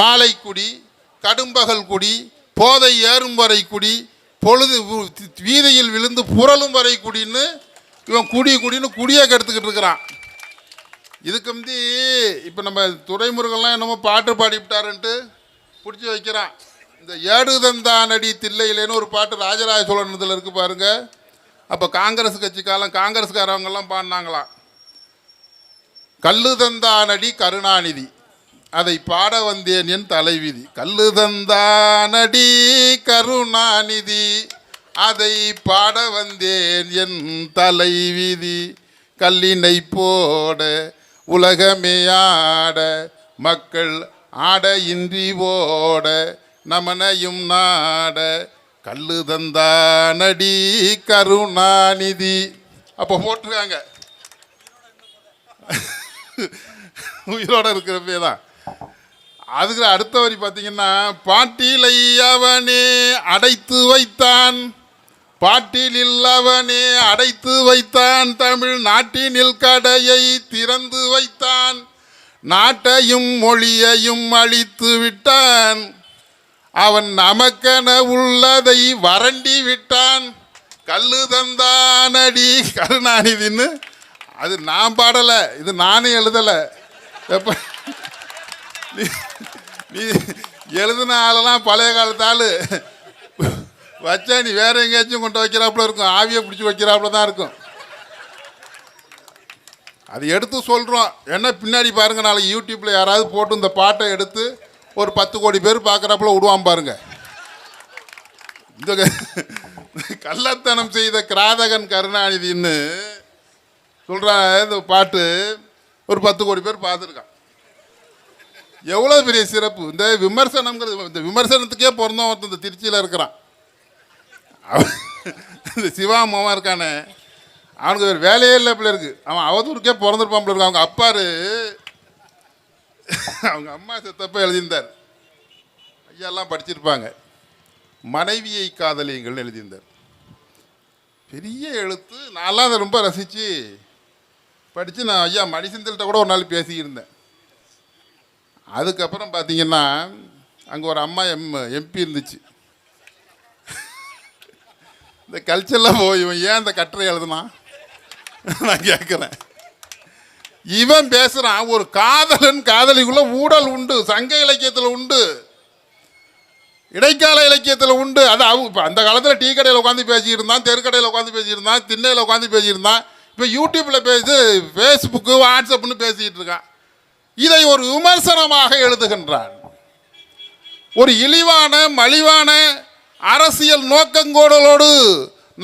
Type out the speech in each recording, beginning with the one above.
மாலைக்குடி கடும்பகல் குடி போதை ஏறும் வரை குடி பொழுது வீதியில் விழுந்து புரளும் வரை குடின்னு இவன் குடி குடின்னு குடியை கெடுத்துக்கிட்டு இருக்கிறான். இதுக்கு முந்தி இப்போ நம்ம துறைமுருகன்லாம் என்னமோ பாட்டு பாடிவிட்டாருன்ட்டு பிடிச்சி வைக்கிறான். இந்த ஏடுதந்தானடி தில்லையிலேன்னு ஒரு பாட்டு ராஜராஜ சோழனத்தில் இருக்குது இருக்கு பாருங்க. அப்போ காங்கிரஸ் கட்சிக்காலம் காங்கிரஸ்காரவங்கெல்லாம் பாடினாங்களாம். கல்லுதந்தானடி கருணாநிதி. அதை பாட வந்தேன் என் தலைவிதி. கல்லுதந்தானடி கருணாநிதி அதை பாட வந்தேன் என் தலைவிதி. கல்லினை போட உலகமே ஆட மக்கள் ஆட இன்றி ஓட நமனையும் நாட. கல்லு தந்தானடி கருணாநிதி. அப்போ போட்டிருக்காங்க. உயிரோட இருக்கிறப்பே தான் அதுக்கு அடுத்த வரி பார்த்தீங்கன்னா பாட்டிலை அவனே அடைத்து வைத்தான் பாட்டில் இல்லவனே அடைத்து வைத்தான் தமிழ் நாட்டினில் கடையை திறந்து வைத்தான் நாட்டையும் மொழியையும் அழித்து விட்டான் அவன் நமக்கென உள்ளதை வறண்டி விட்டான் கல்லு தந்தானடி. கருணாநிதின்னு அது நான் பாடலை இது நானே எழுதலை. எப்போ நீ எழுதின ஆளெல்லாம் பழைய காலத்து வச்சா நீ வேற எங்கேயாச்சும் கொண்டு வைக்கிறாப்புல இருக்கும். ஆவியை பிடிச்சி வைக்கிறாப்புல தான் இருக்கும். அது எடுத்து சொல்கிறோம் என்ன பின்னாடி பாருங்க நாளைக்கு யூடியூப்பில் யாராவது போட்டு இந்த பாட்டை எடுத்து ஒரு பத்து கோடி பேர் பார்க்குறாப்புல விடுவான் பாருங்க. இந்த கள்ளத்தனம் செய்த கிராதகன் கருணாநிதின்னு சொல்கிற இந்த பாட்டு. ஒரு பத்து கோடி பேர் பார்த்துருக்கான். எவ்வளோ பெரிய சிறப்பு? இந்த விமர்சனம்ங்கிறது இந்த விமர்சனத்துக்கே பிறந்தோம் ஒருத்தன் இந்த திருச்சியில் இருக்கிறான். இந்த சிவா மாமா இருக்கானே அவனுக்கு ஒரு வேலையே இல்லை பிள்ளை இருக்கு. அவன் அவதூறுக்கே பிறந்திருப்பான் பிள்ளை இருக்கு. அவங்க அப்பாரு அவங்க அம்மா செத்தப்ப எழுதியிருந்தார். ஐயாலாம் படிச்சிருப்பாங்க. மனைவியை காதலியுங்கள்னு எழுதியிருந்தார். பெரிய எழுத்து. நான்லாம் அதை ரொம்ப ரசித்து படித்து நான் ஐயா மணிசந்தில்கிட்ட கூட ஒரு நாள் பேசியிருந்தேன். அதுக்கப்புறம் பார்த்தீங்கன்னா அங்கே ஒரு அம்மா எம் எம்பி இருந்துச்சு. இந்த கல்ச்சரில் போய் இவன் ஏன் இந்த கட்டுரை எழுதுனான்? நான் கேட்குறேன் இவன் பேசுகிறான் ஒரு காதலன் காதலிக்குள்ளே ஊடல் உண்டு சங்க இலக்கியத்தில் உண்டு இடைக்கால இலக்கியத்தில் உண்டு. அது அவங்க இப்போ அந்த காலத்தில் டீ கடையில் உட்காந்து பேசியிருந்தான் தெருக்கடையில் உட்காந்து பேசியிருந்தான் திண்ணையில் உட்காந்து பேசியிருந்தான். இப்போ யூடியூப்பில் பேசி ஃபேஸ்புக்கு வாட்ஸ்அப்னு பேசிகிட்டு இருக்கான். இதை ஒரு விமர்சனமாக எழுதுகின்றான். ஒரு இழிவான மலிவான அரசியல் நோக்கங்கோடலோடு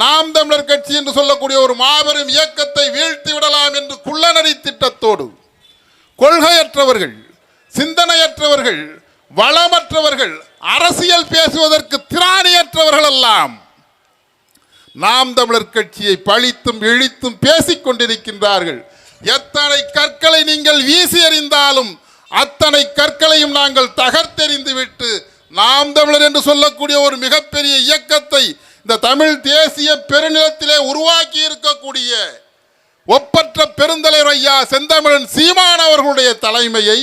நாம் தமிழர் கட்சி என்று சொல்லக்கூடிய ஒரு மாபெரும் இயக்கத்தை வீழ்த்தி விடலாம் என்று குள்ளநரி திட்டத்தோடு கொள்கையற்றவர்கள் சிந்தனையற்றவர்கள் வளமற்றவர்கள் அரசியல் பேசுவதற்கு திராணியற்றவர்கள் எல்லாம் நாம் தமிழர் கட்சியை பழித்தும் இழித்தும் பேசிக் கொண்டிருக்கின்றார்கள். எத்தனை கற்களை நீங்கள் வீசி எறிந்தாலும் அத்தனை கற்களையும் நாங்கள் தகர்த்தெறிந்து விட்டு நாம் தமிழர் என்று சொல்லக்கூடிய ஒரு மிகப்பெரிய இயக்கத்தை இந்த தமிழ் தேசிய பெருநிலத்திலே உருவாக்கி இருக்கக்கூடிய ஒப்பற்ற பெருந்தலைவர் ஐயா செந்தமிழன் சீமான் அவர்களுடைய தலைமையை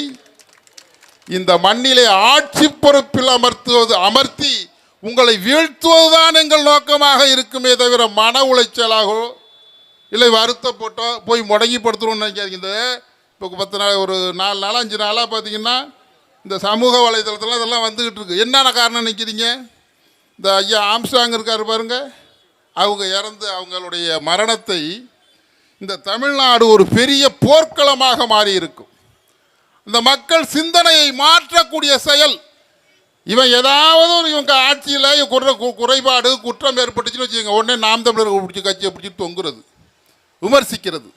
இந்த மண்ணிலே ஆட்சி பொறுப்பில் அமர்த்துவது அமர்த்தி உங்களை வீழ்த்துவதுதான் எங்கள் நோக்கமாக இருக்குமே தவிர மன உளைச்சலாகவோ இல்லை வருத்த போட்டோம் போய் முடங்கி படுத்துருவோம்னு நினைக்காதீங்க. இந்த இப்போ பத்து நாள் ஒரு நாலு நாள் அஞ்சு நாளாக பார்த்தீங்கன்னா இந்த சமூக வலைதளத்தில் இதெல்லாம் வந்துக்கிட்டு இருக்கு. என்னென்ன காரணம் நினைக்கிறீங்க? இந்த ஐயா ஆம்ஸ்டாங் இருக்கார் பாருங்க. அவங்க இறந்து அவங்களுடைய மரணத்தை இந்த தமிழ்நாடு ஒரு பெரிய போர்க்களமாக மாறி இருக்கும் இந்த மக்கள் சிந்தனையை மாற்றக்கூடிய செயல். இவன் ஏதாவது ஒரு இவங்க ஆட்சியில் குறை குறைபாடு குற்றம் ஏற்பட்டுச்சுன்னு வச்சுக்கோங்க. உடனே நாம் தமிழர் பிடிச்சி கட்சியை பிடிச்சி தொங்குறது. விமர்சிக்கிறது.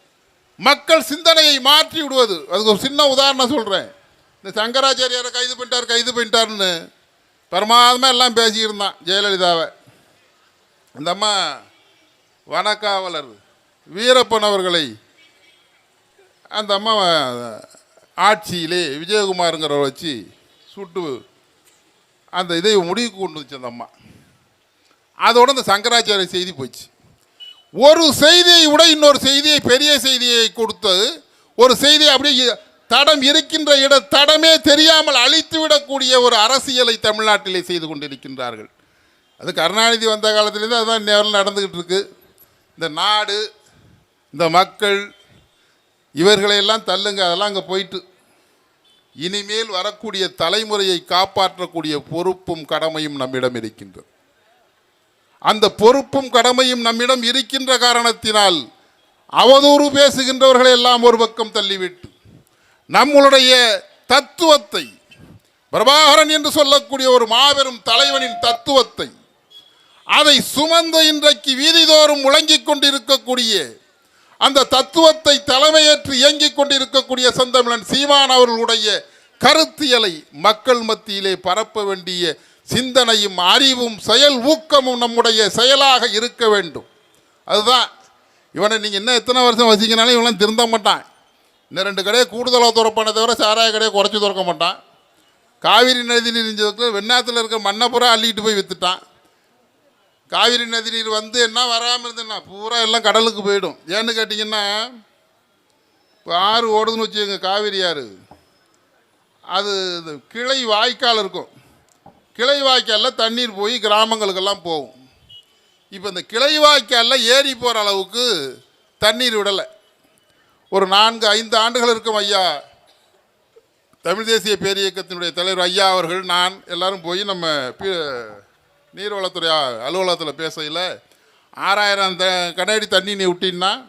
மக்கள் சிந்தனையை மாற்றி விடுவது. அதுக்கு ஒரு சின்ன உதாரணம் சொல்கிறேன் இந்த சங்கராச்சாரியாரை கைது பண்ணிட்டார் கைது பண்ணிட்டாருன்னு பிரமாதமாக எல்லாம் பேசியிருந்தான் ஜெயலலிதாவை. அந்த அம்மா வனக்காவலர் வீரப்பன் அவர்களை அந்த அம்மா ஆட்சியிலே விஜயகுமாருங்கிறவரை வச்சு சுட்டு அந்த இதை முடிவுக்கு கொண்டு வந்துச்சு அந்த அம்மா. அதோட இந்த சங்கராச்சாரிய செய்தி போச்சு. ஒரு செய்தியை விட இன்னொரு செய்தியை பெரிய செய்தியை கொடுத்தது. ஒரு செய்தியை அப்படியே தடம் இருக்கின்ற இட தடமே தெரியாமல் அழித்து விடக்கூடிய ஒரு அரசியலை தமிழ்நாட்டிலே செய்து கொண்டிருக்கின்றார்கள். அது கருணாநிதி வந்த காலத்திலேருந்து அதுதான் நேரில் நடந்துக்கிட்டு இருக்கு இந்த நாடு இந்த மக்கள் இவர்களையெல்லாம் தள்ளுங்க அதெல்லாம் அங்கே போயிட்டு. இனிமேல் வரக்கூடிய தலைமுறையை காப்பாற்றக்கூடிய பொறுப்பும் கடமையும் நம்மிடம் இருக்கின்றது. அந்த பொறுப்பும் கடமையும் நம்மிடம் இருக்கின்ற காரணத்தினால் அவதூறு பேசுகின்றவர்களை எல்லாம் ஒரு பக்கம் தள்ளிவிட்டு நம்மளுடைய தத்துவத்தை பிரபாகரன் என்று சொல்லக்கூடிய ஒரு மாபெரும் தலைவனின் தத்துவத்தை அதை சுமந்து இன்றைக்கு வீதிதோறும் முழங்கிக் கொண்டிருக்கக்கூடிய அந்த தத்துவத்தை தலைமையேற்று இயங்கிக் கொண்டிருக்கக்கூடிய செந்தமிழன் சீமான் அவர்களுடைய கருத்தியலை மக்கள் மத்தியிலே பரப்ப வேண்டிய சிந்தனையும் அறிவும் செயல் ஊக்கமும் நம்முடைய செயலாக இருக்க வேண்டும். அதுதான். இவனை நீங்கள் இன்னும் எத்தனை வருஷம் வசிக்கினாலும் இவனும் திருந்த மாட்டான். இன்னும் ரெண்டு கடையை கூடுதலாக துறப்பானே தவிர சாராய கடையை குறைச்சி திறக்க மாட்டான். காவிரி நதி இருந்ததுக்கு வெண்ணாத்தில் இருக்க மண்ணை பூரா அள்ளிட்டு போய் விற்றுட்டான் காவிரி நதி நீர் வந்து என்ன வராமல் இருந்ததுன்னா பூரா எல்லாம் கடலுக்கு போயிடும். ஏன்னு கேட்டிங்கன்னா இப்போ ஆறு ஓடுதுன்னு வச்சுக்கோங்க காவிரி ஆறு. அது இந்த கிளை வாய்க்கால் இருக்கும். கிளை வாய்க்காலில் தண்ணீர் போய் கிராமங்களுக்கெல்லாம் போகும். இப்போ இந்த கிளை வாய்க்காலில் ஏறி போகிற அளவுக்கு தண்ணீர் விடலை. ஒரு நான்கு ஐந்து ஆண்டுகள் இருக்கும் ஐயா. தமிழ் தேசிய பேரியக்கத்தினுடைய தலைவர் ஐயா அவர்கள் நான் எல்லாரும் போய் நம்ம பி- நீர்வளத்துறை அலுவலகத்தில் பேசையில் ஆறாயிரம் த கண்ணாடி தண்ணி நீ விட்டின்னா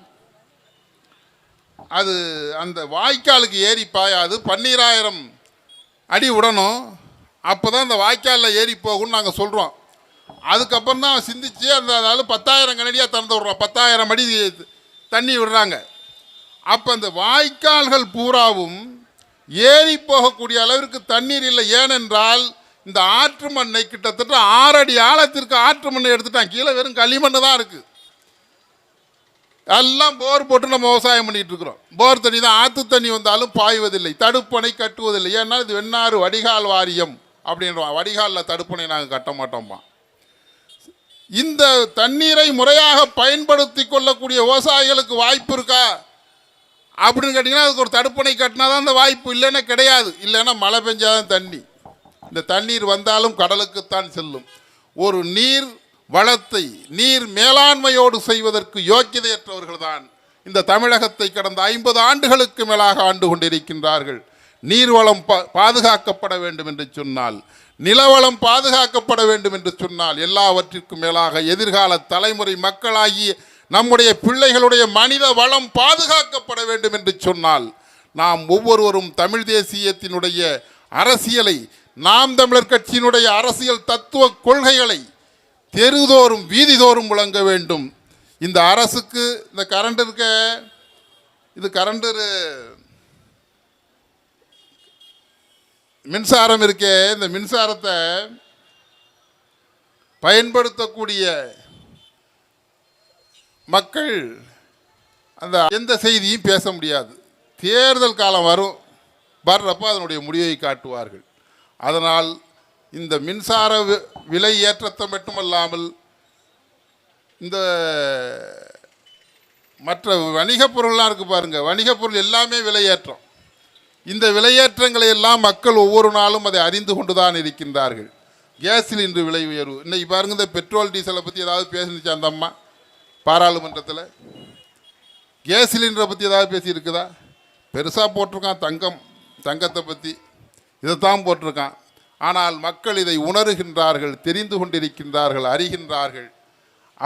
அது அந்த வாய்க்காலுக்கு ஏறி பாயாது பன்னீராயிரம் அடி விடணும் அப்போ தான் அந்த வாய்க்காலில் ஏறி போகும்னு நாங்கள் சொல்கிறோம் அதுக்கப்புறம் தான் சிந்திச்சு அந்த அதாவது பத்தாயிரம் கனடியாக திறந்து விடுறோம். பத்தாயிரம் அடி தண்ணி விடுறாங்க. அப்போ அந்த வாய்க்கால்கள் பூராவும் ஏறி போகக்கூடிய அளவிற்கு தண்ணீர் இல்லை. ஏனென்றால் இந்த ஆற்று மண்ணை கிட்டத்தட்ட ஆறடி ஆழத்திற்கு ஆற்று மண்ணை எடுத்துட்டான். கீழே வெறும் களிமண் தான் இருக்குது எல்லாம் போர் போட்டு நம்ம விவசாயம் பண்ணிகிட்டு இருக்கிறோம். போர் தண்ணி தான். ஆற்று தண்ணி வந்தாலும் பாய்வதில்லை. தடுப்பணை கட்டுவதில்லை. ஏன்னா இது வெண்ணாறு வடிகால் வாரியம். அப்படின்றோம் வடிகாலில் தடுப்பணை நாங்கள் கட்ட மாட்டோம்மா. இந்த தண்ணீரை முறையாக பயன்படுத்தி கொள்ளக்கூடிய விவசாயிகளுக்கு வாய்ப்பு இருக்கா? அப்படின்னு கேட்டிங்கன்னா அதுக்கு ஒரு தடுப்பணை கட்டினா தான் அந்த வாய்ப்பு இல்லைன்னா கிடையாது. இல்லைன்னா மழை பெஞ்சாதான் தண்ணி. இந்த தண்ணீர் வந்தாலும் கடலுக்குத்தான் செல்லும். ஒரு நீர் வளத்தை நீர் மேலாண்மையோடு செய்வதற்கு யோக்கியதையற்றவர்கள் தான் இந்த தமிழகத்தை கடந்த ஐம்பது ஆண்டுகளுக்கு மேலாக ஆண்டு கொண்டிருக்கின்றார்கள். நீர்வளம் பாதுகாக்கப்பட வேண்டும் என்று சொன்னால் நிலவளம் பாதுகாக்கப்பட வேண்டும் என்று சொன்னால் எல்லாவற்றிற்கும் மேலாக எதிர்கால தலைமுறை மக்களாகிய நம்முடைய பிள்ளைகளுடைய மனித வளம் பாதுகாக்கப்பட வேண்டும் என்று சொன்னால் நாம் ஒவ்வொருவரும் தமிழ் தேசியத்தினுடைய அரசியலை நாம் தமிழர் கட்சியினுடைய அரசியல் தத்துவ கொள்கைகளை தெருதோறும் வீதிதோறும் முழங்க வேண்டும். இந்த அரசுக்கு இந்த கரண்ட் இருக்க இது கரண்ட் மின்சாரம் இருக்கே இந்த மின்சாரத்தை பயன்படுத்தக்கூடிய மக்கள் அந்த எந்த செய்தியும் பேச முடியாது. தேர்தல் காலம் வரும் வர்றப்போ அதனுடைய முடிவை காட்டுவார்கள். அதனால் இந்த மின்சார விலை ஏற்றத்தை மட்டுமல்லாமல் இந்த மற்ற வணிகப் பொருள்லாம் இருக்குது பாருங்கள் வணிகப் பொருள் எல்லாமே விலையேற்றம் இந்த விலையேற்றங்களை எல்லாம் மக்கள் ஒவ்வொரு நாளும் அதை அறிந்து கொண்டு தான் இருக்கின்றார்கள். கேஸ் சிலிண்டர் விலை உயர்வு. இன்னைக்கு பாருங்க இந்த பெட்ரோல் டீசலை பற்றி ஏதாவது பேசினுச்சு அந்த அம்மா? பாராளுமன்றத்தில்? கேஸ் சிலிண்டரை பற்றி ஏதாவது பேசியிருக்குதா? பெருசாக போட்டிருக்கான் தங்கம் தங்கத்தை பற்றி இதைத்தான் போட்டிருக்கான். ஆனால் மக்கள் இதை உணர்கின்றார்கள் தெரிந்து கொண்டிருக்கின்றார்கள் அறிகின்றார்கள்.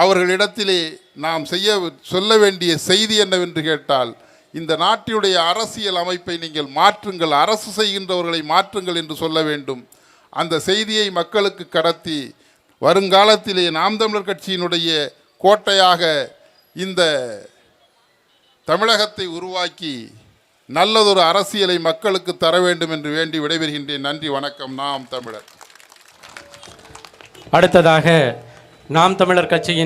அவர்களிடத்திலே நாம் செய்ய சொல்ல வேண்டிய செய்தி என்னவென்று கேட்டால் இந்த நாட்டினுடைய அரசியல் அமைப்பை நீங்கள் மாற்றுங்கள் அரசு செய்கின்றவர்களை மாற்றுங்கள் என்று சொல்ல வேண்டும். அந்த செய்தியை மக்களுக்கு கடத்தி வருங்காலத்திலே நாம் தமிழர் கட்சியினுடைய கோட்டையாக இந்த தமிழகத்தை உருவாக்கி நல்லதொரு அரசியலை மக்களுக்கு தர வேண்டும் என்று வேண்டி விடைபெறுகின்றேன். நன்றி வணக்கம். நாம் தமிழர். அடுத்ததாக நாம் தமிழர் கட்சியின்